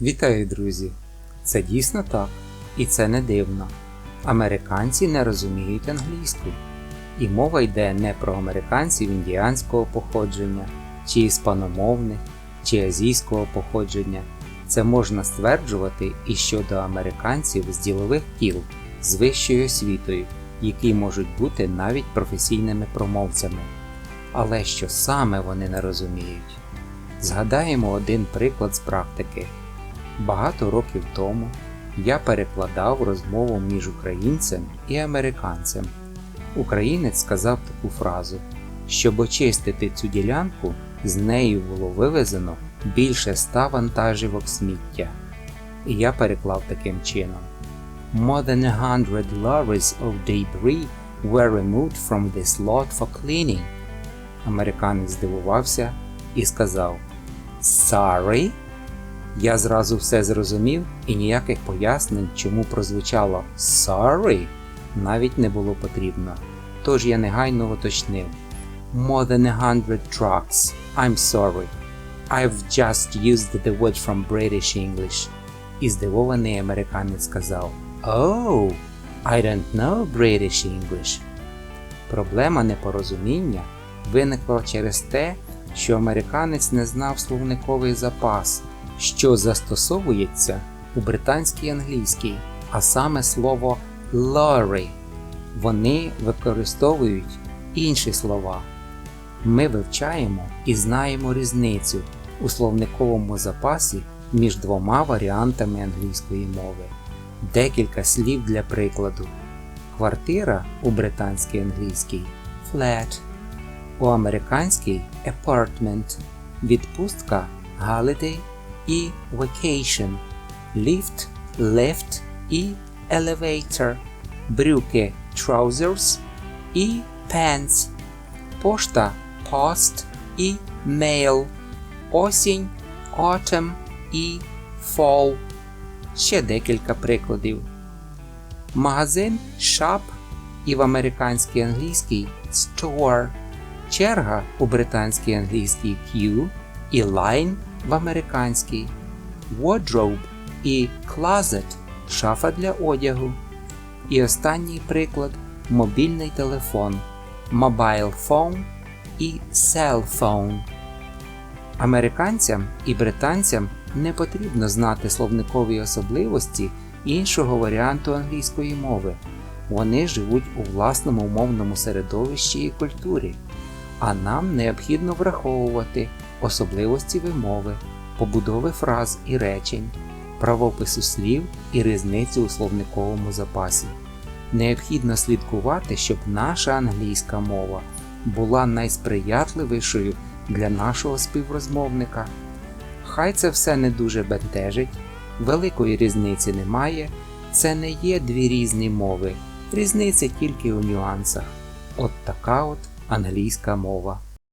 Вітаю, друзі! Це дійсно так, і це не дивно. Американці не розуміють англійську. І мова йде не про американців індіанського походження, чи іспаномовних, чи азійського походження. Це можна стверджувати і щодо американців з ділових кіл з вищою освітою, які можуть бути навіть професійними промовцями. Але що саме вони не розуміють? Згадаємо один приклад з практики. Багато років тому я перекладав розмову між українцем і американцем. Українець сказав таку фразу: щоб очистити цю ділянку, з нею було вивезено більше ста вантажівок сміття. І я переклав таким чином: More than a hundred lorries of debris were removed from this lot for cleaning. Американець здивувався і сказав: Sorry? Я зразу все зрозумів і ніяких пояснень, чому прозвучало sorry, навіть не було потрібно. Тож я негайно уточнив More than a hundred trucks. I'm sorry. I've just used the word from British English. І здивований американець сказав Oh, I don't know British English. Проблема непорозуміння виникла через те, що американець не знав словниковий запас, що застосовується у британській англійській, а саме слово lorry. Вони використовують інші слова. Ми вивчаємо і знаємо різницю у словниковому запасі між двома варіантами англійської мови. Декілька слів для прикладу. Квартира у британській англійській flat, у американській apartment, відпустка holiday і vacation, lift, lift і elevator, брюки trousers і pants, пошта post і mail, осінь autumn і fall. Ще декілька прикладів. Магазин shop і в американській англійській store, черга у британській англійській queue і line в американській, wardrobe і closet шафа для одягу. І останній приклад мобільний телефон, mobile phone і cell phone. Американцям і британцям не потрібно знати словникові особливості іншого варіанту англійської мови. Вони живуть у власному мовному середовищі і культурі, а нам необхідно враховувати особливості вимови, побудови фраз і речень, правопису слів і різницю у словниковому запасі. Необхідно слідкувати, щоб наша англійська мова була найсприятливішою для нашого співрозмовника. Хай це все не дуже бентежить, великої різниці немає, це не є дві різні мови, різниця тільки у нюансах. От така от англійська мова.